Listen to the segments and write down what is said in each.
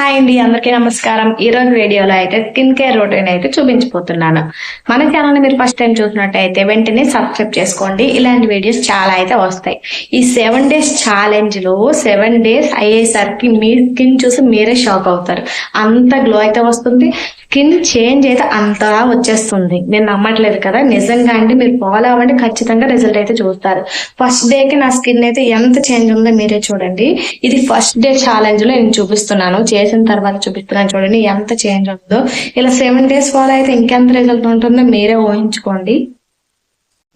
Hi అండి అందరికీ నమస్కారం. ఈ రోజు వీడియోలో అయితే స్కిన్ కేర్ రొటీన్ అయితే చూపించబోతున్నాను. మన ఛానల్ని మీరు ఫస్ట్ టైం చూసినట్టయితే వెంటనే సబ్స్క్రైబ్ చేసుకోండి. ఇలాంటి వీడియోస్ చాలా అయితే వస్తాయి. ఈ సెవెన్ డేస్ ఛాలెంజ్లో సెవెన్ డేస్ అయ్యేసరికి మీ స్కిన్ చూసి మీరే షాక్ అవుతారు. అంత గ్లో అయితే వస్తుంది. స్కిన్ చేంజ్ అయితే అంతలా వచ్చేస్తుంది. నేను నమ్మట్లేదు కదా. నిజంగా అండి మీరు ఫాలో అవ్వండి ఖచ్చితంగా రిజల్ట్ అయితే చూస్తారు. ఫస్ట్ డేకి నా స్కిన్ అయితే ఎంత చేంజ్ ఉందో మీరే చూడండి. ఇది ఫస్ట్ డే ఛాలెంజ్లో నేను చూపిస్తున్నాను. చేసిన తర్వాత చూపిస్తున్నాను చూడండి ఎంత చేంజ్ ఉందో ఇలా సెవెన్ డేస్ ఫాలో అయితే ఇంకెంత రిజల్ట్ ఉంటుందో మీరే ఊహించుకోండి.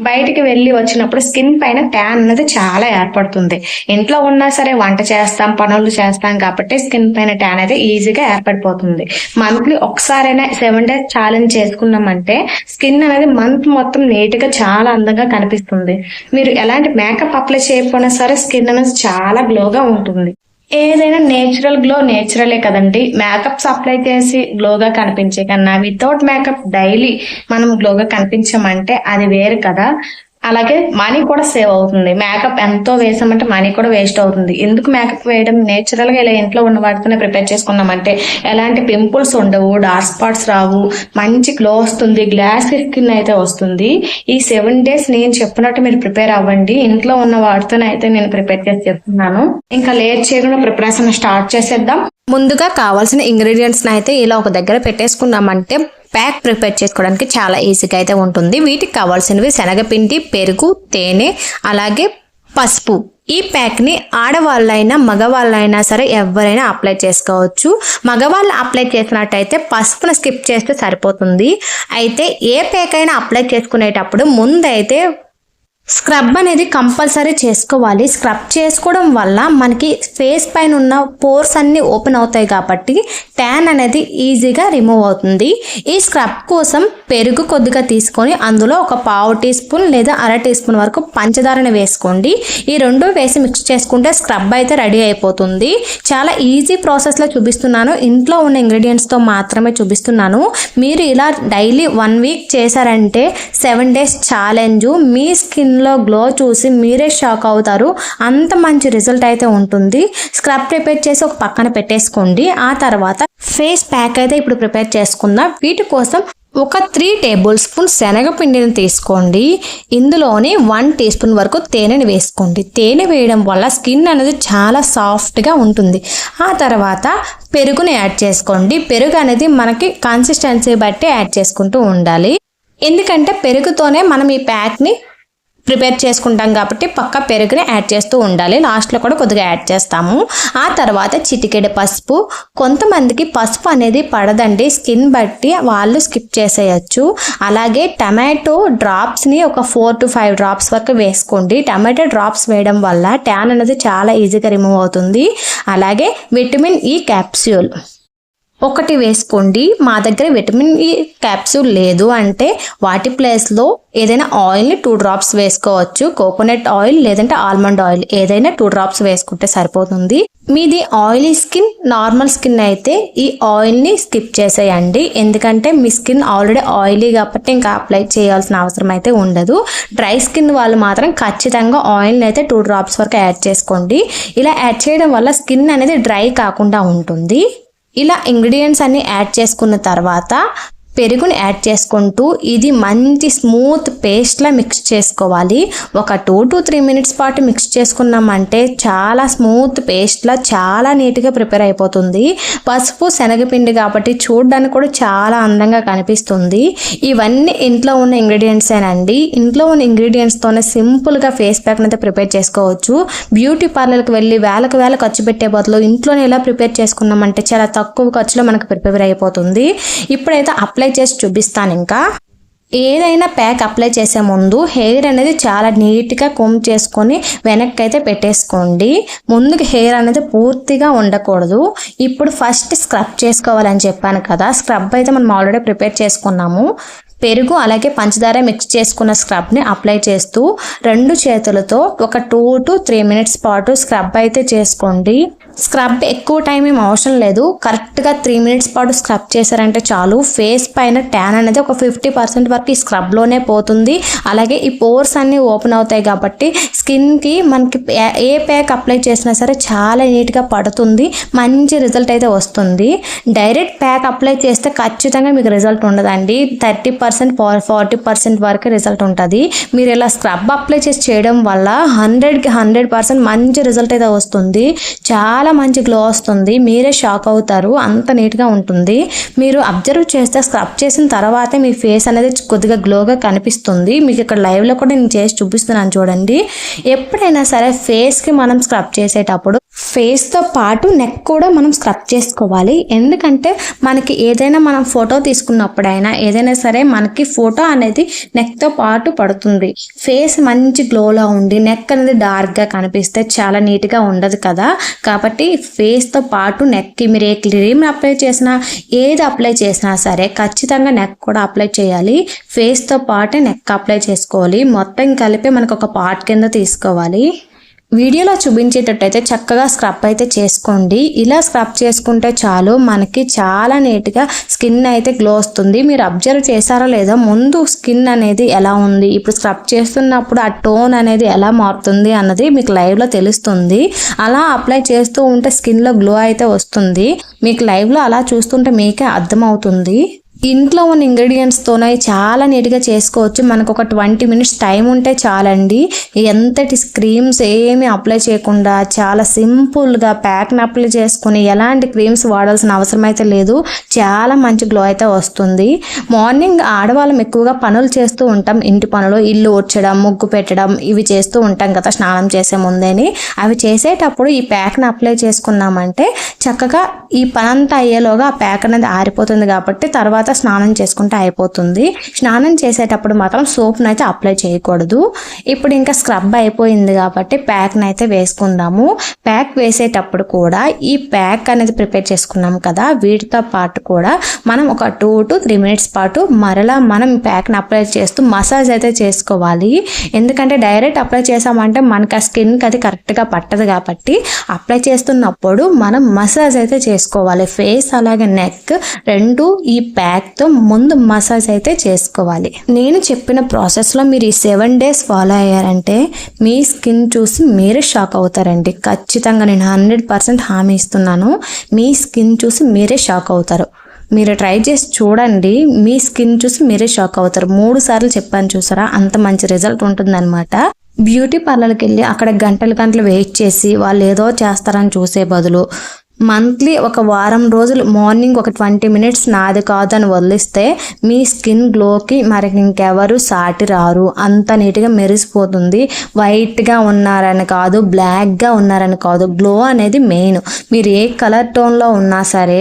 బయటికి వెళ్ళి వచ్చినప్పుడు స్కిన్ పైన ట్యాన్ అనేది చాలా ఏర్పడుతుంది. ఇంట్లో ఉన్నా సరే వంట చేస్తాం పనులు చేస్తాం కాబట్టి స్కిన్ పైన ట్యాన్ అయితే ఈజీగా ఏర్పడిపోతుంది. మంత్లీ ఒకసారైనా సెవెన్ డేస్ ఛాలెంజ్ చేసుకున్నామంటే స్కిన్ అనేది మంత్ మొత్తం నీట్గా చాలా అందంగా కనిపిస్తుంది. మీరు ఎలాంటి మేకప్ అప్లై చేయకపోయినా సరే స్కిన్ అనేది చాలా గ్లోగా ఉంటుంది. ఏదైనా నేచురల్ గ్లో నేచురలే కదండి. మేకప్స్ అప్లై చేసి గ్లోగా కనిపించే కన్నా వితౌట్ మేకప్ డైలీ మనం గ్లోగా కనిపించమంటే అది వేరు కదా. అలాగే మనీ కూడా సేవ్ అవుతుంది. మేకప్ ఎంతో వేసామంటే మనీ కూడా వేస్ట్ అవుతుంది. ఎందుకు మేకప్ వేయడం? నేచురల్గా ఇలా ఇంట్లో ఉన్న వాటితోనే ప్రిపేర్ చేసుకున్నామంటే ఎలాంటి పింపుల్స్ ఉండవు డార్క్ స్పాట్స్ రావు మంచి గ్లో వస్తుంది గ్లాస్ స్కిన్ అయితే వస్తుంది. ఈ సెవెన్ డేస్ నేను చెప్పినట్టు మీరు ప్రిపేర్ అవ్వండి. ఇంట్లో ఉన్న వాటితోనే అయితే నేను ప్రిపేర్ చేసి చెప్తున్నాను ఇంకా లేట్ చేయకుండా ప్రిపరేషన్ స్టార్ట్ చేసేద్దాం. ముందుగా కావాల్సిన ఇంగ్రీడియంట్స్ని అయితే ఇలా ఒక దగ్గర పెట్టేసుకున్నామంటే ప్యాక్ ప్రిపేర్ చేసుకోవడానికి చాలా ఈజీగా అయితే ఉంటుంది. వీటికి కావాల్సినవి శనగపిండి పెరుగు తేనె అలాగే పసుపు. ఈ ప్యాక్ని ఆడవాళ్ళైనా మగవాళ్ళైనా సరే ఎవరైనా అప్లై చేసుకోవచ్చు. మగవాళ్ళు అప్లై చేసినట్టయితే పసుపును స్కిప్ చేస్తే సరిపోతుంది. అయితే ఏ ప్యాక్ అయినా అప్లై చేసుకునేటప్పుడు ముందైతే స్క్రబ్ అనేది కంపల్సరీ చేసుకోవాలి. స్క్రబ్ చేసుకోవడం వల్ల మనకి ఫేస్ పైన ఉన్న పోర్స్ అన్నీ ఓపెన్ అవుతాయి కాబట్టి ట్యాన్ అనేది ఈజీగా రిమూవ్ అవుతుంది. ఈ స్క్రబ్ కోసం పెరుగు కొద్దిగా తీసుకొని అందులో ఒక పావు టీ స్పూన్ లేదా అర టీ స్పూన్ వరకు పంచదారని వేసుకోండి. ఈ రెండు వేసి మిక్స్ చేసుకుంటే స్క్రబ్ అయితే రెడీ అయిపోతుంది. చాలా ఈజీ ప్రాసెస్లో చూపిస్తున్నాను. ఇంట్లో ఉన్న ఇంగ్రీడియంట్స్తో మాత్రమే చూపిస్తున్నాను. మీరు ఇలా డైలీ వన్ వీక్ చేశారంటే సెవెన్ డేస్ ఛాలెంజ్ మీ స్కిన్ స్కిన్లో గ్లో చూసి మీరే షాక్ అవుతారు. అంత మంచి రిజల్ట్ అయితే ఉంటుంది. స్క్రబ్ ప్రిపేర్ చేసి ఒక పక్కన పెట్టేసుకోండి. ఆ తర్వాత ఫేస్ ప్యాక్ అయితే ఇప్పుడు ప్రిపేర్ చేసుకుందాం. వీటి కోసం ఒక త్రీ టేబుల్ స్పూన్ శనగపిండిని తీసుకోండి. ఇందులోని వన్ టీ స్పూన్ వరకు తేనెని వేసుకోండి. తేనె వేయడం వల్ల స్కిన్ అనేది చాలా సాఫ్ట్గా ఉంటుంది. ఆ తర్వాత పెరుగుని యాడ్ చేసుకోండి. పెరుగు అనేది మనకి కన్సిస్టెన్సీ బట్టి యాడ్ చేసుకుంటూ ఉండాలి. ఎందుకంటే పెరుగుతోనే మనం ఈ ప్యాక్ని ప్రిపేర్ చేసుకుంటాం కాబట్టి పక్క పెరుగుని యాడ్ చేస్తూ ఉండాలి. లాస్ట్లో కూడా కొద్దిగా యాడ్ చేస్తాము. ఆ తర్వాత చిటికెడు పసుపు. కొంతమందికి పసుపు అనేది పడదండి. స్కిన్ బట్టి వాళ్ళు స్కిప్ చేసేయచ్చు. అలాగే టమాటో డ్రాప్స్ని ఒక ఫోర్ టు ఫైవ్ డ్రాప్స్ వరకు వేసుకోండి. టమాటో డ్రాప్స్ వేయడం వల్ల ట్యాన్ అనేది చాలా ఈజీగా రిమూవ్ అవుతుంది. అలాగే విటమిన్ ఈ క్యాప్స్యూల్. ఒకటి వేసుకోండి. మా దగ్గర విటమిన్ e ఈ క్యాప్సూల్ లేదు అంటే వాటి ప్లేస్లో ఏదైనా ఆయిల్ని టూ డ్రాప్స్ వేసుకోవచ్చు. కోకోనట్ ఆయిల్ లేదంటే ఆల్మండ్ ఆయిల్ ఏదైనా టూ డ్రాప్స్ వేసుకుంటే సరిపోతుంది. మీది ఆయిలీ స్కిన్ నార్మల్ స్కిన్ అయితే ఈ ఆయిల్ని స్కిప్ చేసేయండి. ఎందుకంటే మీ స్కిన్ ఆల్రెడీ ఆయిలీ కాబట్టి ఇంకా అప్లై చేయాల్సిన అవసరం అయితే ఉండదు. డ్రై స్కిన్ వాళ్ళు మాత్రం ఖచ్చితంగా ఆయిల్ని అయితే టూ డ్రాప్స్ వరకు యాడ్ చేసుకోండి. ఇలా యాడ్ చేయడం వల్ల స్కిన్ అనేది డ్రై కాకుండా ఉంటుంది. ఇలా ఇంగ్రీడియంట్స్ అన్ని యాడ్ చేసుకున్న తర్వాత పెరుగుని యాడ్ చేసుకుంటూ ఇది మంచి స్మూత్ పేస్ట్లా మిక్స్ చేసుకోవాలి. ఒక టూ టు త్రీ మినిట్స్ పాటు మిక్స్ చేసుకున్నామంటే చాలా స్మూత్ పేస్ట్లా చాలా నీట్గా ప్రిపేర్ అయిపోతుంది. పసుపు శనగపిండి కాబట్టి చూడడానికి కూడా చాలా అందంగా కనిపిస్తుంది. ఇవన్నీ ఇంట్లో ఉన్న ఇంగ్రీడియంట్సేనండి ఇంట్లో ఉన్న ఇంగ్రీడియంట్స్తోనే సింపుల్గా ఫేస్ ప్యాక్ని అయితే ప్రిపేర్ చేసుకోవచ్చు. బ్యూటీ పార్లర్కి వెళ్ళి వేలకు వేల ఖర్చు పెట్టే బదులు ఇంట్లోనే ఎలా ప్రిపేర్ చేసుకున్నామంటే చాలా తక్కువ ఖర్చులో మనకు ప్రిపేర్ అయిపోతుంది. ఇప్పుడైతే అప్లై అప్లై చేసి చూపిస్తాను ఇంకా. ఏదైనా ప్యాక్ అప్లై చేసే ముందు హెయిర్ అనేది చాలా నీట్గా కొమ్ చేసుకొని వెనక్కి అయితే పెట్టేసుకోండి. ముందుకు హెయిర్ అనేది పూర్తిగా ఉండకూడదు. ఇప్పుడు ఫస్ట్ స్క్రబ్ చేసుకోవాలని చెప్పాను కదా స్క్రబ్ అయితే మనం ఆల్రెడీ ప్రిపేర్ చేసుకున్నాము. పెరుగు అలాగే పంచదార మిక్స్ చేసుకున్న స్క్రబ్ని అప్లై చేస్తూ రెండు చేతులతో ఒక టూ టు త్రీ మినిట్స్ పాటు స్క్రబ్ అయితే చేసుకోండి. స్క్రబ్ ఎక్కువ టైం ఏం అవసరం లేదు. కరెక్ట్గా త్రీ మినిట్స్ పాటు స్క్రబ్ చేశారంటే చాలు. ఫేస్ పైన ట్యాన్ అనేది ఒక ఫిఫ్టీ పర్సెంట్ వరకు ఈ స్క్రబ్లోనే పోతుంది. అలాగే ఈ పోర్స్ అన్నీ ఓపెన్ అవుతాయి కాబట్టి స్కిన్కి మనకి ఏ- ప్యాక్ అప్లై చేసినా సరే చాలా నీట్గా పడుతుంది. మంచి రిజల్ట్ అయితే వస్తుంది. డైరెక్ట్ ప్యాక్ అప్లై చేస్తే ఖచ్చితంగా మీకు రిజల్ట్ ఉండదండి. Thirty percent percent forty percent వరకు రిజల్ట్ ఉంటుంది. మీరు ఇలా స్క్రబ్ అప్లై చేసి చేయడం వల్ల హండ్రెడ్కి హండ్రెడ్ పర్సెంట్ మంచి రిజల్ట్ అయితే వస్తుంది. చాలా మంచి గ్లో వస్తుంది. మీరే షాక్ అవుతారు. అంత నీట్గా ఉంటుంది. మీరు అబ్జర్వ్ చేస్తే స్క్రబ్ చేసిన తర్వాతే మీ ఫేస్ అనేది కొద్దిగా గ్లోగా కనిపిస్తుంది. మీకు ఇక్కడ లైవ్లో కూడా నేను చేసి చూపిస్తున్నాను చూడండి. ఎప్పుడైనా సరే ఫేస్కి మనం స్క్రబ్ చేసేటప్పుడు ఫేస్తో పాటు నెక్ కూడా మనం స్క్రబ్ చేసుకోవాలి. ఎందుకంటే మనకి ఏదైనా మనం ఫోటో తీసుకున్నప్పుడైనా ఏదైనా సరే మనకి ఫోటో అనేది నెక్తో పాటు పడుతుంది. ఫేస్ మంచి గ్లోలో ఉండి నెక్ అనేది డార్క్గా కనిపిస్తే చాలా నీట్గా ఉండదు కదా. కాబట్టి ఫేస్తో పాటు నెక్కి మీరు ఏ క్రీమ్ అప్లై చేసినా ఏది అప్లై చేసినా సరే ఖచ్చితంగా నెక్ కూడా అప్లై చేయాలి. ఫేస్తో పాటే నెక్ అప్లై చేసుకోవాలి. మొత్తం కలిపి మనకు ఒక పార్ట్ కింద తీసుకోవాలి. వీడియోలో చూపించేటట్టయితే చక్కగా స్క్రబ్ అయితే చేసుకోండి. ఇలా స్క్రబ్ చేసుకుంటే చాలు మనకి చాలా నీట్గా స్కిన్ అయితే గ్లో వస్తుంది. మీరు అబ్జర్వ్ చేశారో లేదో ముందు స్కిన్ అనేది ఎలా ఉంది? ఇప్పుడు స్క్రబ్ చేస్తున్నప్పుడు ఆ టోన్ అనేది ఎలా మారుతుంది అన్నది మీకు లైవ్లో తెలుస్తుంది. అలా అప్లై చేస్తూ ఉంటే స్కిన్లో గ్లో అయితే వస్తుంది. మీకు లైవ్లో అలా చూస్తుంటే మీకే అర్థమవుతుంది. ఇంట్లో ఉన్న ఇంగ్రీడియంట్స్తోనే చాలా నీట్గా చేసుకోవచ్చు. మనకు ఒక ట్వంటీ మినిట్స్ టైం ఉంటే చాలండి. ఎంతటి క్రీమ్స్ ఏమీ అప్లై చేయకుండా చాలా సింపుల్గా ప్యాక్ని అప్లై చేసుకుని ఎలాంటి క్రీమ్స్ వాడాల్సిన అవసరం అయితే లేదు. చాలా మంచి గ్లో అయితే వస్తుంది. మార్నింగ్ ఆడవాళ్ళం ఎక్కువగా పనులు చేస్తూ ఉంటాం. ఇంటి పనులు ఇల్లు ఊడ్చడం ముగ్గు పెట్టడం ఇవి చేస్తూ ఉంటాం కదా స్నానం చేసే ముందేని. అవి చేసేటప్పుడు ఈ ప్యాక్ని అప్లై చేసుకున్నామంటే చక్కగా ఈ పనంతా అయ్యేలోగా ఆ ప్యాక్ అనేది ఆరిపోతుంది కాబట్టి తర్వాత స్నానం చేసుకుంటే అయిపోతుంది. స్నానం చేసేటప్పుడు మాత్రం సోప్ని అయితే అప్లై చేయకూడదు. ఇప్పుడు ఇంకా స్క్రబ్ అయిపోయింది కాబట్టి ప్యాక్ని అయితే వేసుకుందాము. ప్యాక్ వేసేటప్పుడు కూడా ఈ ప్యాక్ అనేది ప్రిపేర్ చేసుకున్నాం కదా వీటితో పాటు కూడా మనం ఒక టూ టు త్రీ మినిట్స్ పాటు మరలా మనం ప్యాక్ని అప్లై చేస్తూ మసాజ్ అయితే చేసుకోవాలి. ఎందుకంటే డైరెక్ట్ అప్లై చేసామంటే మనకి ఆ స్కిన్కి అది కరెక్ట్గా పట్టదు కాబట్టి అప్లై చేస్తున్నప్పుడు మనం మసాజ్ అయితే చేసుకోవాలి. ఫేస్ అలాగే నెక్ రెండు ఈ ప్యాక్ ప్యాక్తో ముందు మసాజ్ అయితే చేసుకోవాలి. నేను చెప్పిన ప్రాసెస్లో మీరు ఈ సెవెన్ డేస్ ఫాలో అయ్యారంటే మీ స్కిన్ చూసి మీరే షాక్ అవుతారండి. ఖచ్చితంగా నేను హండ్రెడ్ పర్సెంట్ హామీ ఇస్తున్నాను. మీ స్కిన్ చూసి మీరే షాక్ అవుతారు. మీరు ట్రై చేసి చూడండి మీ స్కిన్ చూసి మీరే షాక్ అవుతారు. మూడు సార్లు చెప్పాను చూసారా? అంత మంచి రిజల్ట్ ఉంటుందన్నమాట. బ్యూటీ పార్లర్కి వెళ్ళి అక్కడ గంటలు గంటలు వెయిట్ చేసి వాళ్ళు ఏదో చేస్తారని చూసే బదులు మంత్లీ ఒక వారం రోజులు మార్నింగ్ ఒక ట్వంటీ మినిట్స్ నాది కాదు అని వదిలిస్తే మీ స్కిన్ గ్లోకి మరి ఇంకెవరు సాటి రారు. అంత నీట్గా మెరిసిపోతుంది. వైట్గా ఉన్నారని కాదు బ్లాక్గా ఉన్నారని కాదు గ్లో అనేది మెయిన్ మీరు ఏ కలర్ టోన్లో ఉన్నా సరే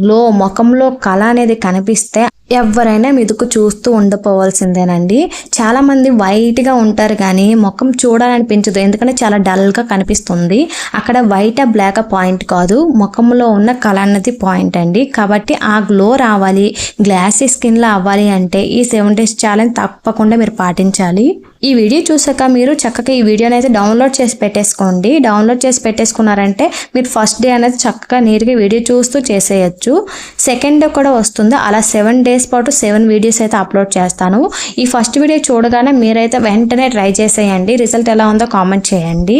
గ్లో ముఖంలో కళ అనేది కనిపిస్తే ఎవరైనా మీదుకు చూస్తూ ఉండిపోవాల్సిందేనండి. చాలామంది వైట్గా ఉంటారు కానీ ముఖం చూడాలనిపించదు. ఎందుకంటే చాలా డల్గా కనిపిస్తుంది. అక్కడ వైట్ ఆ బ్లాక్ పాయింట్ కాదు. ముఖంలో ఉన్న కళ అన్నది పాయింట్ అండి. కాబట్టి ఆ గ్లో రావాలి. గ్లాసీ స్కిన్లో అవ్వాలి అంటే ఈ సెవెన్ డేస్ ఛాలెంజ్ తప్పకుండా మీరు పాటించాలి. ఈ వీడియో చూసాక మీరు చక్కగా ఈ వీడియోని అయితే డౌన్లోడ్ చేసి పెట్టేసుకోండి. డౌన్లోడ్ చేసి పెట్టేసుకున్నారంటే మీరు ఫస్ట్ డే అనేది చక్కగా నీరుగా వీడియో చూస్తూ చేసేయచ్చు. సెకండ్ డే కూడా వస్తుంది. అలా సెవెన్ డేస్ పాటు సెవెన్ వీడియోస్ అయితే అప్లోడ్ చేస్తాను. ఈ ఫస్ట్ వీడియో చూడగానే మీరైతే వెంటనే ట్రై చేసేయండి. రిజల్ట్ ఎలా ఉందో కామెంట్ చేయండి.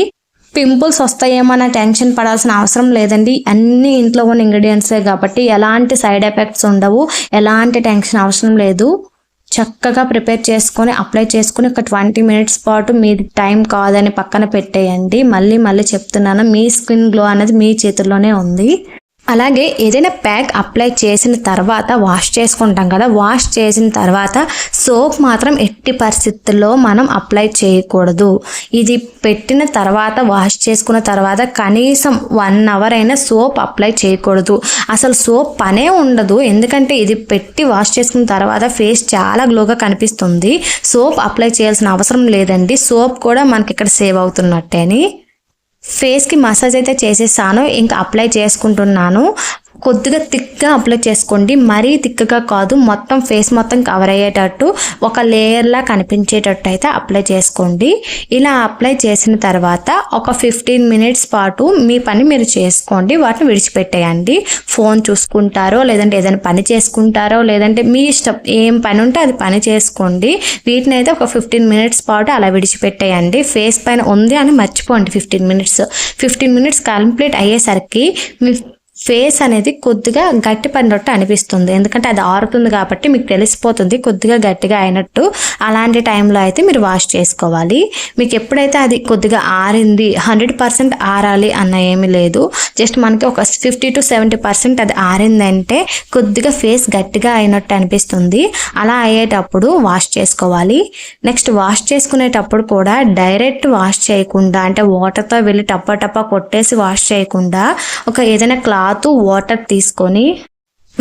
పింపుల్స్ వస్తాయేమన్న టెన్షన్ పడాల్సిన అవసరం లేదండి. అన్ని ఇంట్లో ఉన్న ఇంగ్రీడియంట్సే కాబట్టి ఎలాంటి సైడ్ ఎఫెక్ట్స్ ఉండవు. ఎలాంటి టెన్షన్ అవసరం లేదు. చక్కగా ప్రిపేర్ చేసుకొని అప్లై చేసుకుని ఒక ట్వంటీ మినిట్స్ పాటు మీ టైం కాదని పక్కన పెట్టేయండి. మళ్ళీ మళ్ళీ చెప్తున్నాను మీ స్కిన్ గ్లో అనేది మీ చేతుల్లోనే ఉంది. అలాగే ఏదైనా ప్యాక్ అప్లై చేసిన తర్వాత వాష్ చేసుకుంటాం కదా వాష్ చేసిన తర్వాత సోప్ మాత్రం ఎట్టి పరిస్థితుల్లో మనం అప్లై చేయకూడదు. ఇది పెట్టిన తర్వాత వాష్ చేసుకున్న తర్వాత కనీసం వన్ అవర్ అయినా సోప్ అప్లై చేయకూడదు. అసలు సోప్ పనే ఉండదు. ఎందుకంటే ఇది పెట్టి వాష్ చేసుకున్న తర్వాత ఫేస్ చాలా గ్లోగా కనిపిస్తుంది. సోప్ అప్లై చేయాల్సిన అవసరం లేదండి. సోప్ కూడా మనకి ఇక్కడ సేవ్ అవుతున్నట్టేని ఫేస్కి మసాజ్ అయితే చేసేసాను ఇంకా అప్లై చేసుకుంటున్నాను. కొద్దిగా థిక్గా అప్లై చేసుకోండి. మరీ థిక్గా కాదు మొత్తం ఫేస్ మొత్తం కవర్ అయ్యేటట్టు ఒక లేయర్లా కనిపించేటట్టు అయితే అప్లై చేసుకోండి. ఇలా అప్లై చేసిన తర్వాత ఒక ఫిఫ్టీన్ మినిట్స్ పాటు మీ పని మీరు చేసుకోండి. వాటిని విడిచిపెట్టేయండి. ఫోన్ చూసుకుంటారో లేదంటే ఏదైనా పని చేసుకుంటారో లేదంటే మీ ఇష్టం ఏం పని ఉంటే అది పని చేసుకోండి. వీటిని అయితే ఒక ఫిఫ్టీన్ మినిట్స్ పాటు అలా విడిచిపెట్టేయండి. ఫేస్ పైన ఉంది అని మర్చిపోండి fifteen minutes. Fifteen minutes complete అయ్యేసరికి మీ ఫేస్ అనేది కొద్దిగా గట్టి పడినట్టు అనిపిస్తుంది. ఎందుకంటే అది ఆరుతుంది కాబట్టి మీకు తెలిసిపోతుంది కొద్దిగా గట్టిగా అయినట్టు. అలాంటి టైంలో అయితే మీరు వాష్ చేసుకోవాలి. మీకు ఎప్పుడైతే అది కొద్దిగా ఆరింది హండ్రెడ్ పర్సెంట్ ఆరాలి అన్న ఏమీ లేదు. జస్ట్ మనకి ఒక ఫిఫ్టీ టు సెవెంటీ పర్సెంట్ అది ఆరిందంటే కొద్దిగా ఫేస్ గట్టిగా అయినట్టు అనిపిస్తుంది. అలా అయ్యేటప్పుడు వాష్ చేసుకోవాలి. నెక్స్ట్ వాష్ చేసుకునేటప్పుడు కూడా డైరెక్ట్ వాష్ చేయకుండా అంటే వాటర్తో వెళ్ళి టప్ప టప్ప కొట్టేసి వాష్ చేయకుండా ఒక ఏదైనా క్లాత్ వాటర్ తీసుకొని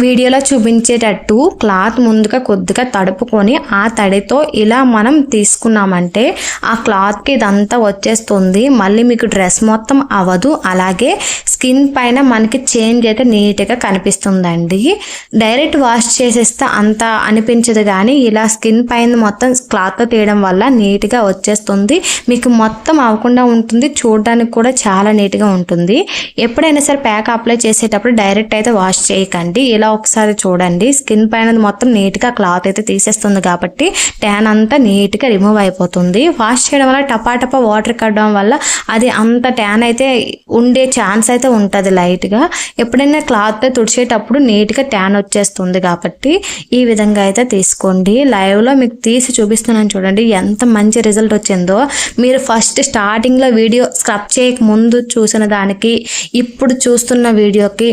వీడియోలో చూపించేటట్టు క్లాత్ ముందుగా కొద్దిగా తడుపుకొని ఆ తడితో ఇలా మనం తీసుకున్నామంటే ఆ క్లాత్కి ఇదంతా వచ్చేస్తుంది. మళ్ళీ మీకు డ్రెస్ మొత్తం అవ్వదు. అలాగే స్కిన్ పైన మనకి చేంజ్ అయితే నీట్గా కనిపిస్తుందండి. డైరెక్ట్ వాష్ చేసేస్తే అంత అనిపించదు కానీ ఇలా స్కిన్ పైన మొత్తం క్లాత్తో తీయడం వల్ల నీట్గా వచ్చేస్తుంది. మీకు మొత్తం అవ్వకుండా ఉంటుంది. చూడడానికి కూడా చాలా నీట్గా ఉంటుంది. ఎప్పుడైనా సరే ప్యాక్ అప్లై చేసేటప్పుడు డైరెక్ట్ అయితే వాష్ చేయకండి. ఇలా ఒకసారి చూడండి. స్కిన్ పైన మొత్తం నీట్గా క్లాత్ అయితే తీసేస్తుంది కాబట్టి ట్యాన్ అంతా నీట్గా రిమూవ్ అయిపోతుంది. వాష్ చేయడం వల్ల టపాటపా వాటర్ కట్టడం వల్ల అది అంత ట్యాన్ అయితే ఉండే ఛాన్స్ అయితే ఉంటుంది లైట్గా ఎప్పుడైనా క్లాత్ తుడిచేటప్పుడు నీట్గా ట్యాన్ వచ్చేస్తుంది కాబట్టి ఈ విధంగా అయితే తీసుకోండి. లైవ్లో మీకు తీసి చూపిస్తున్నాను చూడండి. ఎంత మంచి రిజల్ట్ వచ్చిందో. మీరు ఫస్ట్ స్టార్టింగ్లో వీడియో స్క్రబ్ చేయక ముందు చూసిన దానికి ఇప్పుడు చూస్తున్న వీడియోకి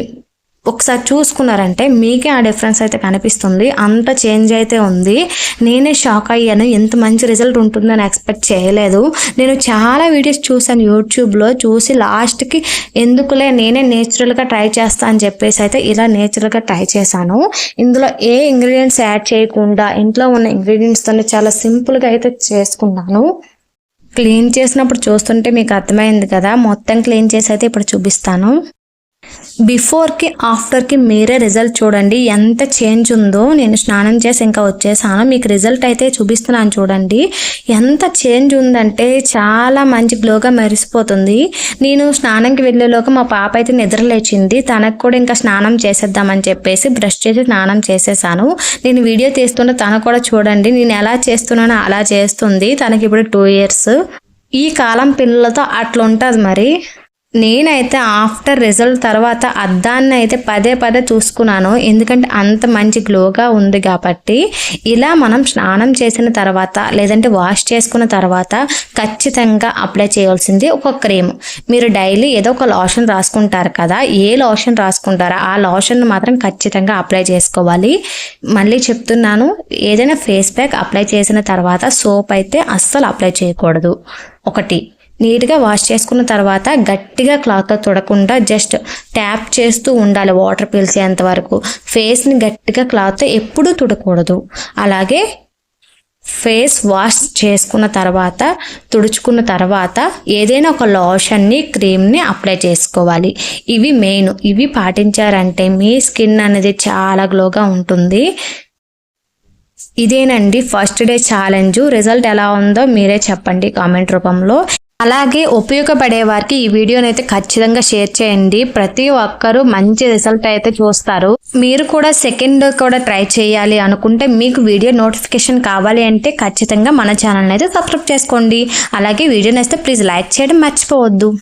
ఒకసారి చూసుకున్నారంటే మీకే ఆ డిఫరెన్స్ అయితే కనిపిస్తుంది. అంత చేంజ్ అయితే ఉంది. నేనే షాక్ అయ్యాను. ఎంత మంచి రిజల్ట్ ఉంటుందని ఎక్స్పెక్ట్ చేయలేదు. నేను చాలా వీడియోస్ చూశాను యూట్యూబ్లో. చూసి లాస్ట్కి ఎందుకులే నేనే నేచురల్గా ట్రై చేస్తా అని చెప్పేసి అయితే ఇలా నేచురల్గా ట్రై చేశాను. ఇందులో ఏ ఇంగ్రీడియంట్స్ యాడ్ చేయకుండా ఇంట్లో ఉన్న ఇంగ్రీడియంట్స్తోనే చాలా సింపుల్గా అయితే చేసుకున్నాను. క్లీన్ చేసినప్పుడు చూస్తుంటే మీకు అర్థమైంది కదా. మొత్తం క్లీన్ చేసి అయితే ఇప్పుడు చూపిస్తాను. బిఫోర్కి ఆఫ్టర్కి మీరే రిజల్ట్ చూడండి. ఎంత చేంజ్ ఉందో నేను స్నానం చేసి ఇంకా వచ్చేసాను. మీకు రిజల్ట్ అయితే చూపిస్తున్నాను చూడండి. ఎంత చేంజ్ ఉందంటే చాలా మంచి గ్లోగా మెరిసిపోతుంది. నేను స్నానంకి వెళ్ళేలోగా మా పాప అయితే నిద్ర లేచింది. తనకు కూడా ఇంకా స్నానం చేసేద్దామని చెప్పేసి బ్రష్ చేసి స్నానం చేసేసాను. నేను వీడియో తీస్తున్న తను కూడా చూడండి. నేను ఎలా చేస్తున్నానో అలా చేస్తుంది. తనకి ఇప్పుడు టూ ఇయర్స్ ఈ కాలం పిల్లలతో అట్లా ఉంటుంది మరి. నేనైతే ఆఫ్టర్ రిజల్ట్ తర్వాత అద్దాన్ని అయితే పదే పదే చూసుకున్నాను. ఎందుకంటే అంత మంచి గ్లోగా ఉంది కాబట్టి ఇలా మనం స్నానం చేసిన తర్వాత లేదంటే వాష్ చేసుకున్న తర్వాత ఖచ్చితంగా అప్లై చేయాల్సింది ఒక క్రీమ్. మీరు డైలీ ఏదో ఒక లోషన్ రాసుకుంటారు కదా ఏ లోషన్ రాసుకుంటారో ఆ లోషన్ మాత్రం ఖచ్చితంగా అప్లై చేసుకోవాలి. మళ్ళీ చెప్తున్నాను ఏదైనా ఫేస్ ప్యాక్ అప్లై చేసిన తర్వాత సోప్ అయితే అస్సలు అప్లై చేయకూడదు. ఒకటి. నీట్గా వాష్ చేసుకున్న తర్వాత గట్టిగా క్లాత్తో తుడకుండా జస్ట్ ట్యాప్ చేస్తూ ఉండాలి వాటర్ పీల్చేంత వరకు. ఫేస్ని గట్టిగా క్లాత్తో ఎప్పుడూ తుడకూడదు. అలాగే ఫేస్ వాష్ చేసుకున్న తర్వాత తుడుచుకున్న తర్వాత ఏదైనా ఒక లోషన్ని క్రీమ్ని అప్లై చేసుకోవాలి. ఇవి మెయిన్. ఇవి పాటించారంటే మీ స్కిన్ అనేది చాలా గ్లోగా ఉంటుంది. ఇదేనండి ఫస్ట్ డే ఛాలెంజ్. రిజల్ట్ ఎలా ఉందో మీరే చెప్పండి కామెంట్ రూపంలో. అలాగే ఉపయోగపడే వారికి ఈ వీడియోని అయితే ఖచ్చితంగా షేర్ చేయండి. ప్రతి ఒక్కరూ మంచి రిజల్ట్ అయితే చూస్తారు. మీరు కూడా సెకండ్ కూడా ట్రై చేయాలి అనుకుంటే మీకు వీడియో నోటిఫికేషన్ కావాలి అంటే ఖచ్చితంగా మన ఛానల్ని అయితే సబ్స్క్రైబ్ చేసుకోండి. అలాగే వీడియోని అయితే ప్లీజ్ లైక్ చేయడం మర్చిపోవద్దు.